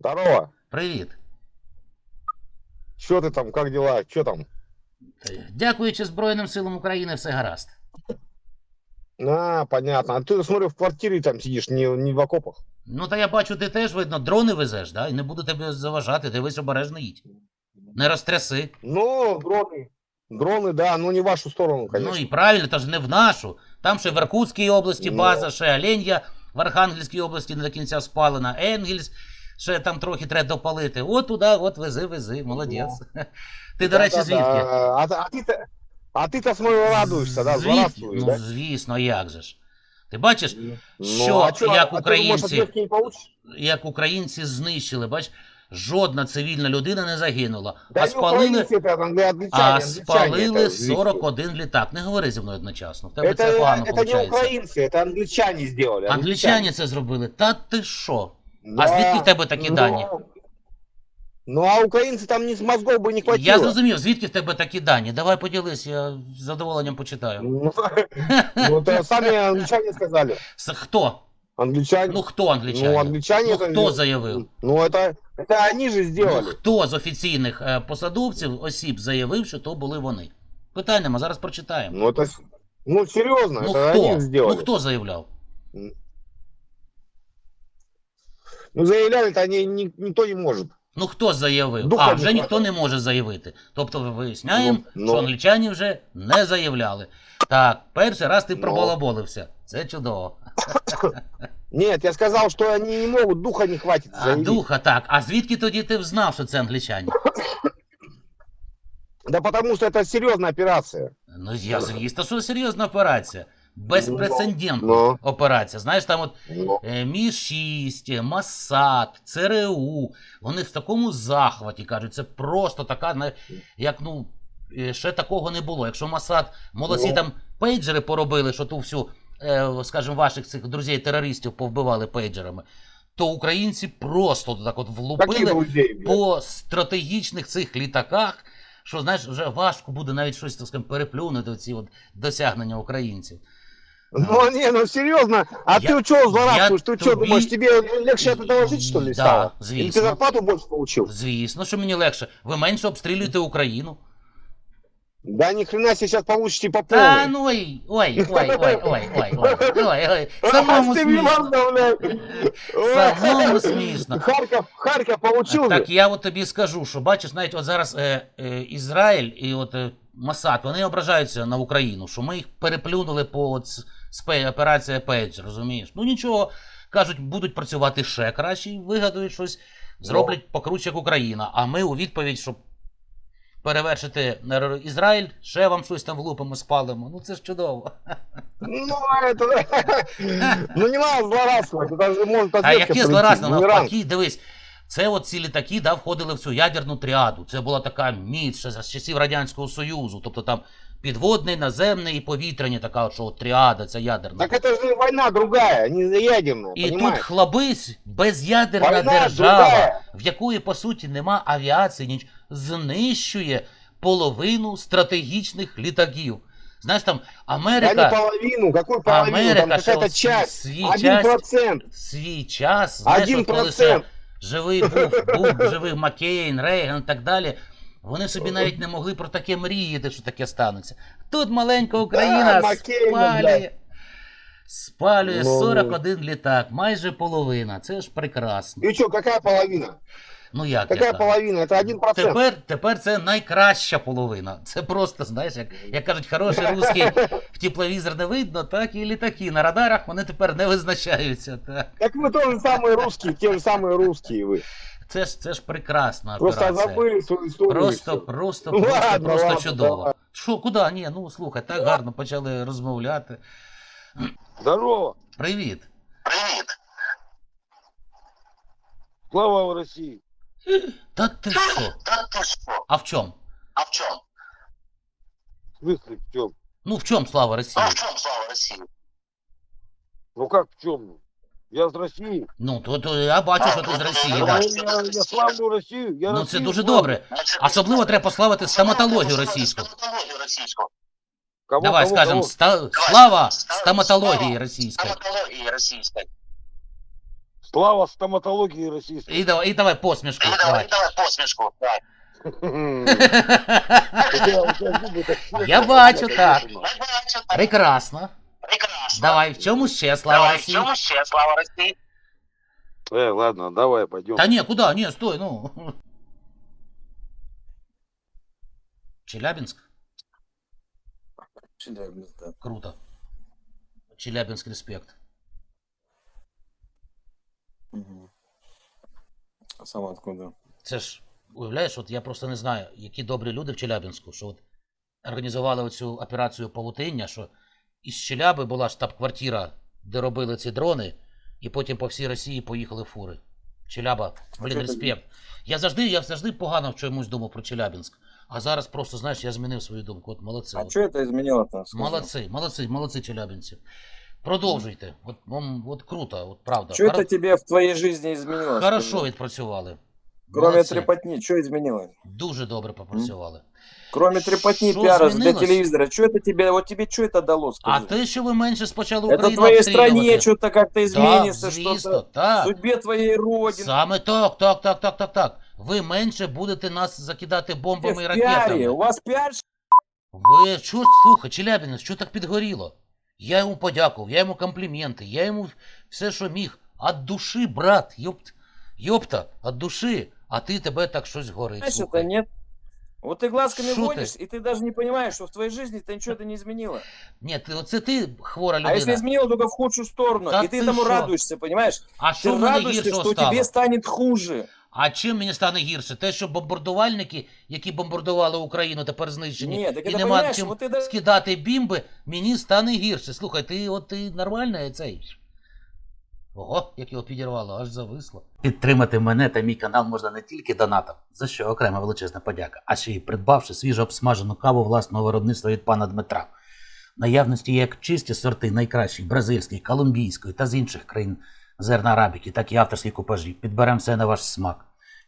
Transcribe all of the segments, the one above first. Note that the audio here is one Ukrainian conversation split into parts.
Здорово. Привіт. Что ты там, как дела? Что там? Е, Дякуючи Збройним силам України, все гаразд. А, понятно. А ты, смотрю, в квартире там сидишь, не, не в окопах. Ну та я бачу, ти теж, видно, дрони везеш, да? І не буду тебе заважати, дивись обережно їдь. Не розтряси. Ну, дроны. Дроны, да, но не в вашу сторону, конечно. Ну і правильно, та ж не в нашу. Там ще в Иркутській області Ну. база, ще Оленя в Архангельській області не до кінця спалена, Енгельс, ще там трохи треба допалити. От туди, от вези, вези, молодець. Ти, до речі, Да-да-да. звідки? А, а ты-то, а ты-то смотрю, радуешься, да, Звідки? злорадствуешь, Ну, да? звісно, як же ж. Ти бачиш, Ну, що, а чё, як а ты, может, українці, ответки не получишь? як українці знищили, бач, жодна цивільна людина не загинула, Да а не спалили, украинцы это, англичане, а англичане спалили это, 41 літак. Не говори зі мною одночасно. В тебе Это, це погано это не виходить. украинцы, это англичане сделали. Англічані це зробили. Та ти що? Да. А звідки в тебе такі Ну, дані? Ну, а украинцы там не с мозгов бы не хватило. Я зрозумів, звідки в тебе такі дані. Давай поділись, я з задоволенням почитаю. Ну, ну, это сами англичане сказали. С- Хто? Англичане. Ну хто англічані? Ну, англичане Ну, это... хто заявив? Ну, это, это они же Ну, сделали. хто з офіційних е, посадовців, осіб заявив, що то були вони? Питань нема, зараз прочитаємо. Ну, это... с- Ну, серьезно, Ну это хто? они Ну сделали. хто заявляв? Ну, заявляли-то они ни- никто не может. Ну хто заявив? Духа а, вже ніхто не може заявити. Тобто ви виясняємо, Ну, що ну. англічані вже не заявляли. Так, перший раз ти Ну. пробалаболився. Це чудово. Нет, я сказал, что они не могут, духа не хватит. А, духа, так. А звідки тоді ти взнав, що це англічані? Да потому что это серьезная операция. Ну, я звісно, що серйозна операція. Безпрецедентна Ну, операція. Знаєш, там от ну, е, Мі-6, Масад, ЦРУ, вони в такому захваті кажуть, це просто така, як ну. е, Ще такого не було. Якщо Масад молодці Ну. там пейджери поробили, що ту всю, е, скажімо, ваших цих друзей-терористів повбивали пейджерами, то українці просто так от влупили друзей? по стратегічних цих літаках, що знаєш, вже важко буде навіть щось так скажімо, переплюнути ці от досягнення українців. Ну, не, ну серьезно. А Я- ты что злорадствуешь? я Ты что тобі- думаешь, тебе легче от этого жить, что ли, Да, стало? Или ты звісно. зарплату больше получил? Звісно, що мені легше. Ви менше обстрілюєте Україну. Да ни хрена себе сейчас получите по Та полной. ну ой, ой, ой, ой, ой, ой, ой, ой, ой. Самому А, смішно. серьезно, блядь? Самому смішно. Харьков, Харьков получил Так же? я от тобі скажу, що бачиш, навіть от зараз е, е, Ізраїль і от е, Масад, вони ображаються на Україну, що ми їх переплюнули по от, с- спе, операція Пейдж, розумієш? Ну нічого, кажуть, будуть працювати ще краще, і вигадують щось, зроблять покруче, як Україна. А ми у відповідь, щоб перевершити Ізраїль, ще вам щось там влупимо, спалимо. Ну це ж чудово. Ну, это... Ну, не надо злорадствовать. Это же А прийти, злорадство, навпаки, дивись. Це от ці літаки да, входили в цю ядерну тріаду. Це була така міць ще з часів Радянського Союзу. Тобто там підводний, наземний і повітряний така, от, що от тріада, ця ядерна. Так это же война другая, не ядерная, І тут понимаешь? хлабись, безядерна Война держава, другая. в якої, по суті, нема авіації, ніч знищує половину стратегічних літаків. Знаєш, там Да не Америка, половину, какую половину? Америка, Там какая-то часть. свій Один часть- процент. свій час, знаєш, Один от коли ще живий був, був живий Маккейн, Рейган і так далі. Вони собі навіть не могли про таке мріяти, що таке станеться. Тут маленька Україна Да, Маккейн, спалює. блядь. Спалює Ну, 41 літак, майже половина. Це ж прекрасно. И что, какая половина? Ну як Какая яка? половина? Это один процент. Тепер, тепер це найкраща половина. Це просто, знаєш, як, як кажуть, хороший русський в тепловізор не видно, так і літаки. На радарах вони тепер не визначаються. Так. Так вы тоже самые русские, те же самые русские вы. Це ж це ж прекрасна Просто операція. забыли свою историю. и Просто, всё. просто, Ну, просто, ладно, просто ладно, чудово. давай. Що, куди? Ні, ну слухай, так гарно почали розмовляти. Здорово. Привіт. Слава России. Та ти що? Да ты что? А в чому? А в чем? В смысле в чем? Ну в чому слава Росії? А в чем слава России? Ну как в чем? Я с России. Ну, то, то я бачу, що ти з Росії. Я, Да. я, я славлю Россию. Я Ну це дуже славлю. добре. Особливо треба пославити стоматологію російську. Стоматологию российскую. Кого, Давай кого, скажемо кого? ста- слава стоматології російської. Стоматологии российской. Слава стоматологии российской. І давай, і давай посмішку. І давай, Давай. і давай посмішку. Так. Я бачу, так. Я бачу, так. Прекрасно. Прекрасно. Давай, в чому ще слава Давай, в Росії? чому ще слава Росії? Э, ладно, давай пойдем. Та ні, куди? Ні, стой, ну. Челябинск? Челябинск, да. Круто. Челябинск респект. Мгм. А сам откуда? Це ж, уявляєш, от я просто не знаю, які добрі люди в Челябинську, що от організували оцю операцію павутиння, що із Челяби була штаб-квартира, де робили ці дрони, і потім по всій Росії поїхали фури. Челяба, блін, респект. Я завжди, я завжди погано в чомусь думав про Челябинськ. А зараз просто, знаєш, я змінив свою думку. От молодці. А от. что это изменило-то? Молодці, молодці, молодці челябинці. Продовжуйте. От, вам, от круто, от правда. Что Хоро- это тебе в твоей жизни изменилось? Хорошо відпрацювали. Кроме Молодці. трепотни, что изменилось? Дуже добре попрацювали. Кроме трепотни, Что пиара для изменилось? телевизора, что это тебе, вот тебе что это дало, А скажи? те, що ви менше спочатку это Україну твоей обстрілювати. стране что-то как-то изменится, Так, звісно, что-то так. судьбе твоей родины. Саме так, так, так, так, так, так. Ви менше будете нас закидати Ты бомбами і в пиаре, ракетами. у вас пиар Ви що, слухай, Челябінець, що так підгоріло? Я йому подякував, я йому компліменти, я йому все, що міг. От душі, брат, йопт, йопта, от душі. А ти тебе так щось горить. Знаешь, это Слухай. нет. Вот ты глазками Шо ты? водишь, и ты даже не понимаешь, что в твоей жизни ты ничего это не изменило. Ні, ти, оце ти хвора А если людина. изменило, только в худшую сторону. Да и ты ты тому шо? радуешься, понимаешь? А що Ты в мене радуешься, гіршого что стало? тебе станет хуже. А чим мені стане гірше? Те, що бомбардувальники, які бомбардували Україну, тепер знищені, Нет, так і это нема понимаешь, чим вот ты даже... скидати бімби, мені стане гірше. Слухай, ти от ти нормальний цей. Ого, як його підірвало, аж зависло. Підтримати мене та мій канал можна не тільки донатом, за що окрема величезна подяка, а ще й придбавши свіжо обсмажену каву власного виробництва від пана Дмитра. Наявності як чисті сорти найкращих бразильської, колумбійської та з інших країн зерна арабіки, так і авторські купажі. Підберемо все на ваш смак.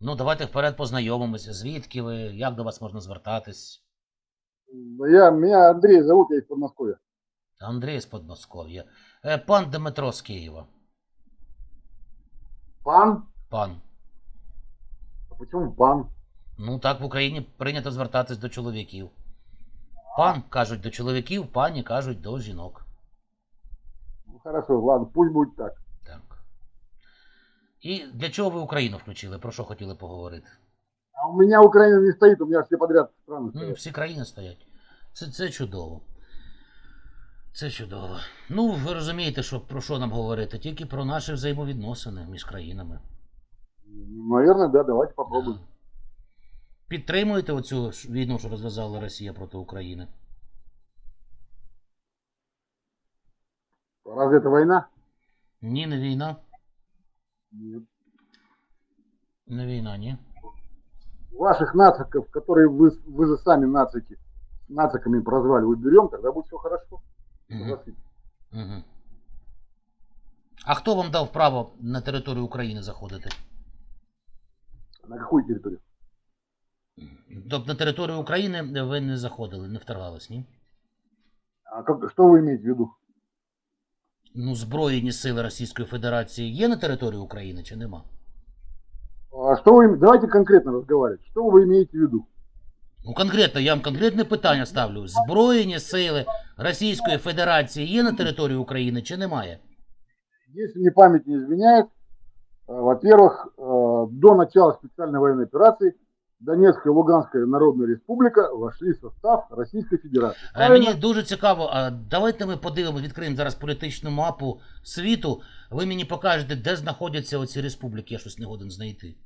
Ну, давайте вперед познайомимося. Звідки ви, як до вас можна звертатись? Я, меня Андрей зовут, я из Подмосковья. Андрій з Подмосков'я. Е, Пан Дмитро з Києва. Пан? Пан. А почему пан? Ну так в Україні прийнято звертатись до чоловіків. Пан кажуть до чоловіків, пані кажуть до жінок. Ну, хорошо, ладно, пусть будет так. Так. І для чого ви Україну включили? Про що хотіли поговорити? А у меня Украина не стоит, у меня все подряд страны Ну, всі країни стоять. Це, це чудово. Це чудово. Ну, ви розумієте, що про що нам говорити? Тільки про наші взаємовідносини між країнами. Наверное, да, давайте попробуем. Підтримуєте оцю війну, що розв'язала Росія проти України? Разве это война? Ні, не війна. Нет. Не війна, ні. Ваших нациков, которые вы, вы же сами нацики, нациками прозвали, уберем, тогда будет все хорошо. Угу. Согласитесь. Угу. А хто вам дав право на територію України заходити? На какую территорию? Тобто на територію України ви не заходили, не вторгались, ні? А как, что вы имеете в виду? Ну, Збройні сили Російської Федерації є на території України чи нема? А что вы, им- давайте конкретно разговаривать. Что вы имеете в виду? Ну, конкретно, я вам конкретне питання ставлю. Збройні сили Російської Федерації є на території України чи немає? Если мне память не изменяет, э, во-первых, э, до начала специальной военной операции Донецкая и Луганская Народная Республика вошли в состав Федерации. А Правильно? мені дуже цікаво, а давайте ми подивимо, відкриємо зараз політичну мапу світу. Ви мені покажете, де знаходяться оці республіки, я щось не годен знайти.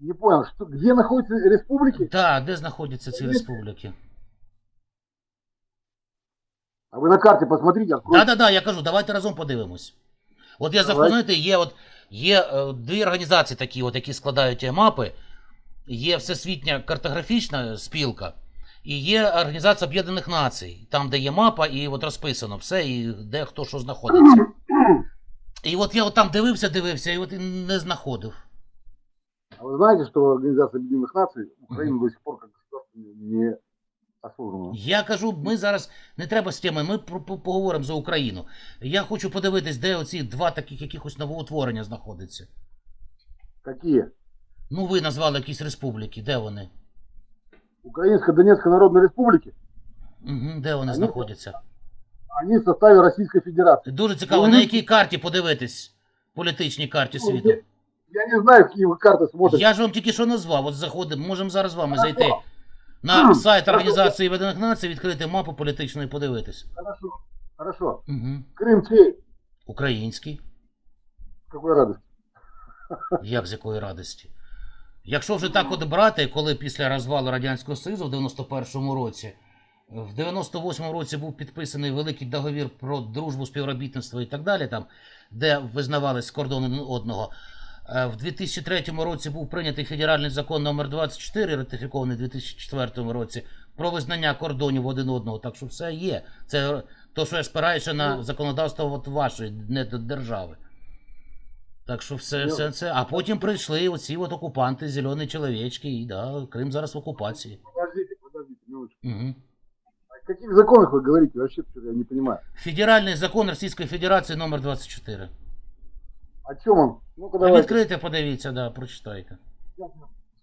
Не понял, что, где находятся республики? Так, де знаходяться ці республіки? А вы на карте посмотрите, откройте. Так, так, так, я кажу, давайте разом подивимось. От я знаєте, є от Є е, дві організації такі, от, які складають е, мапи Є Всесвітня картографічна спілка, і є Організація Об'єднаних Націй, там, де є мапа, і от розписано все, і де хто що знаходиться. І от я от там дивився, дивився, і от і не знаходив. А вы знаете, что Организация Объединенных Наций Украину до сих пор как государство не осознана? Я кажу, ми зараз не треба з теми, ми про- по- поговоримо за Україну. Я хочу подивитись, де оці два таких якихось новоутворення знаходяться. Какие? Ну, ви назвали якісь республіки, де вони? Украинско-Донецкой Народной Республики, Угу, де вони Вони- знаходяться? они в составе Российской Федерации. Дуже цікаво, Ну, на ви- якій карті подивитись? Політичній карті Ну, світу. я- Я не знаю, какие вы карты смотрите. Я ж вам тільки що назвав, от заходимо, можемо зараз з вами Хорошо. зайти на Хм, сайт хорошо. Організації Об'єднаних Націй, відкрити мапу політичну і подивитись. Хорошо. Хорошо. Угу. Крым чей? Український. С Какой радость. Як з якої радості? Якщо вже так от брати, коли після розвалу Радянського Союзу в 91-му році, в 98-му році був підписаний великий договір про дружбу, співробітництво і так далі, там, де визнавались кордони одного. Е, В 2003 році був прийнятий федеральний закон номер 24, ратифікований у 2004 році, про визнання кордонів один одного. Так що все є. Це то, що я спираюся на законодавство от вашої, не до держави. Так що все, ну. все це. А потім прийшли оці от окупанти, зелені чоловічки, і да, Крим зараз в окупації. Подождите, подождите, минуточку. Угу. О каких законах вы говорите? Вообще я не понимаю. Федеральний закон Російської Федерації номер 24. О чем он? Ну-ка А давайте. відкрите, подивіться, да, прочитайте.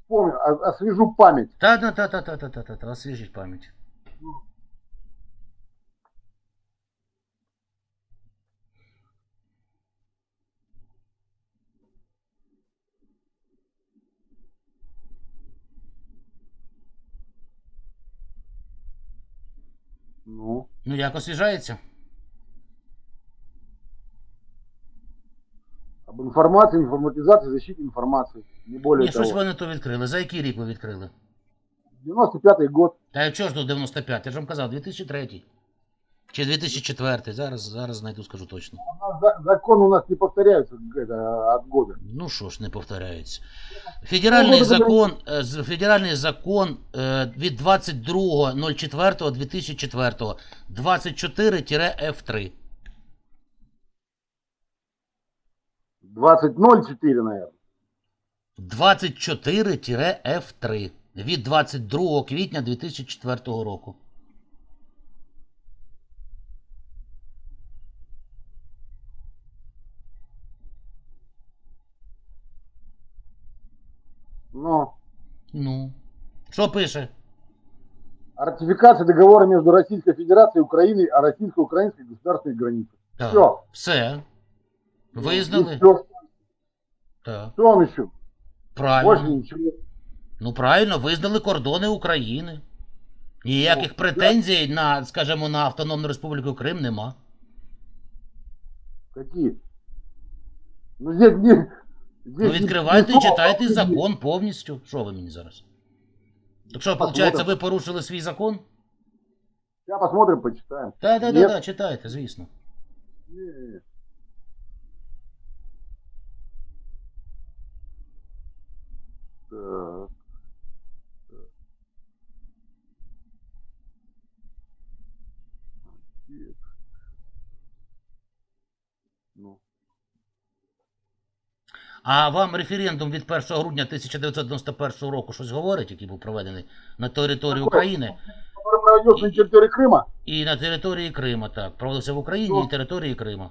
Вспомню, о- освежу память. Та-та-та-та-та-та-та, освіжіть пам'ять. Ну, Ну як освіжається? об информации, информатизации, защите информации. Не более Ні, того. щось ви не то відкрили. За який рік ви відкрили? 95-й год. Та я чого ж до 95? Я ж вам казав, 2003. Чи 2004. Зараз, зараз знайду, скажу точно. Закон у нас не повторяется это, от года. Ну що ж, не повторяється. Федеральний Ну, ви закон, е, федеральний закон е, від 22.04.2004 24-F3. 20.04, наверное. 24-F3 від 22 квітня 2004 року. Но Ну. Що пише? ратификация договора между Российской Федерацией и Украиной о российско-украинской государственной границе. Так. Все. Все. Визнали? Все. Так. Что он еще? Больше Правильно. ничего. Ну правильно, визнали кордони України. Ніяких Ну, претензій на, скажімо, на Автономну Республіку Крим нема. Какие? Ну здесь не... Ну відкривайте і читайте закон повністю. Що ви мені зараз? Так що, виходить, ви порушили свій закон? Сейчас посмотрим, почитаем. Так, так, так, читайте, звісно. Так. Текст. Ну. А вам референдум від 1 грудня 1991 року щось говорить, який був проведений на території Какой? України Который проведется на территории Крыма. і на території Крима, так. Проводився в Україні Ну. і території Крима.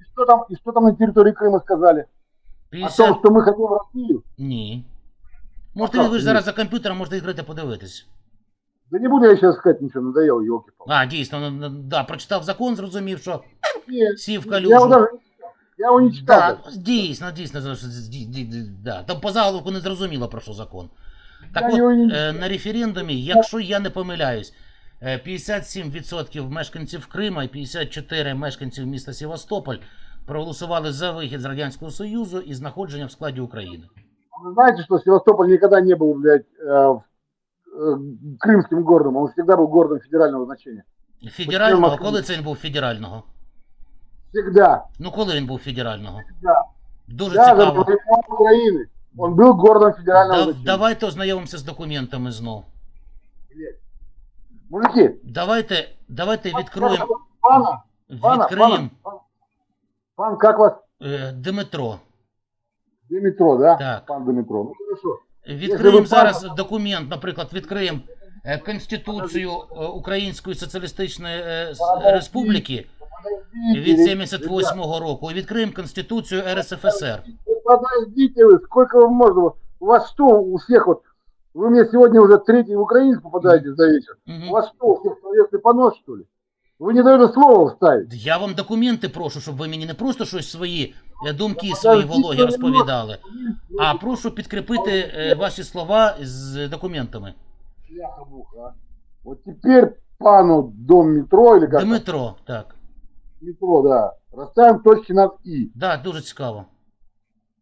И что там, и что там на территории Крыма сказали? О 50... том, что мы хотим в Россию? Ні. Можете А ви, ви ж как зараз за комп'ютером можете відкрити подивитись. Да не буду я сейчас сказать ничего, надоел, елки палки А, дійсно, ну, ну, да, прочитав закон, зрозумів, що сів в Я его калюжу. даже я его не читал. Да, даже. дійсно, дійсно, за- ді- ді- ді- да. там по заголовку не зрозуміло про що закон. Так Я от, його не е, на референдумі, якщо я не помиляюсь, е, 57% мешканців Крима і 54 мешканців міста Севастополь проголосували за вихід з Радянського Союзу і знаходження в складі України. Вы знаете, что Севастополь никогда не был, блядь, э, э, крымским городом, он всегда был городом федерального значения. Федерального, Москві? коли це він був федерального? Всегда. Ну коли він був федерального? Да. Дуже Даже цікаво. против Украины. Он был городом федерального Да, давайте ознайомимося з документами знов. Мужики, Давайте, давайте відкроємо. пана, пана, Відкриємо пан, пан, как вас? е, Дмитро. Димитро, да? Так. Пан Димитро. Ну хорошо. Відкриємо зараз пан- документ, наприклад, відкриємо е, Конституцію е, Української Соціалістичної е. Республіки від ребята. 78-го року і відкриємо Конституцію РСФСР. Ну, Подождите вы, сколько вам можно? У вас что у всех вот? Вы мне сегодня уже третий в украинец попадаете за вечер. У Мгм. вас что, у всех словесный понос, что ли? Вы не даете слова вставить. Я вам документи прошу, щоб ви мені не просто щось свої е, думки свої Подождіть, вологі ви розповідали, а прошу підкріпити е, ваші слова з документами. Бляха-муха, а. Вот теперь пану дом метро или как там? Дмитро, так. метро, да. Расставим точки над «и». Да, дуже цікаво.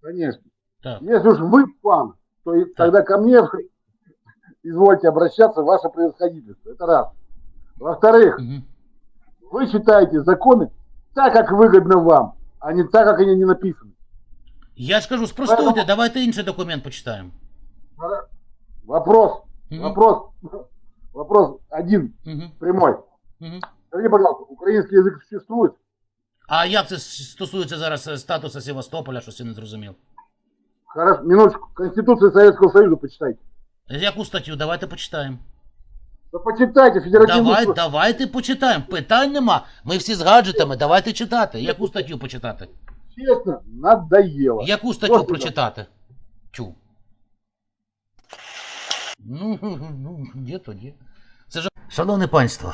Конечно. Так. Если уж вы пан, то и тогда ко мне извольте обращаться, ваше превосходительство. Это раз. Во-вторых, Мгм. вы читаете законы так, как выгодно вам, а не так, как они не написаны. Я ж кажу, спростуйте, давайте інший документ почитаємо. Вопрос, Мгм. вопрос, вопрос один, Мгм. прямой. Мгм. Скажите, пожалуйста, украинский язык существует? А як це стосується зараз е, статусу Севастополя, щось я не зрозумів. Хорошо, минуточку. Конституция Советского Союза почитайте. Яку статтю? Давайте почитаємо. Да почитайте, федеративный... Давай, давайте почитаємо. Питань нема. Ми всі з гаджетами, давайте читати. Яку статтю почитати? Честно, надоело. Яку статтю Господи. прочитати? Тю. Ну, ну, є то є. Це ж... Шановне панство,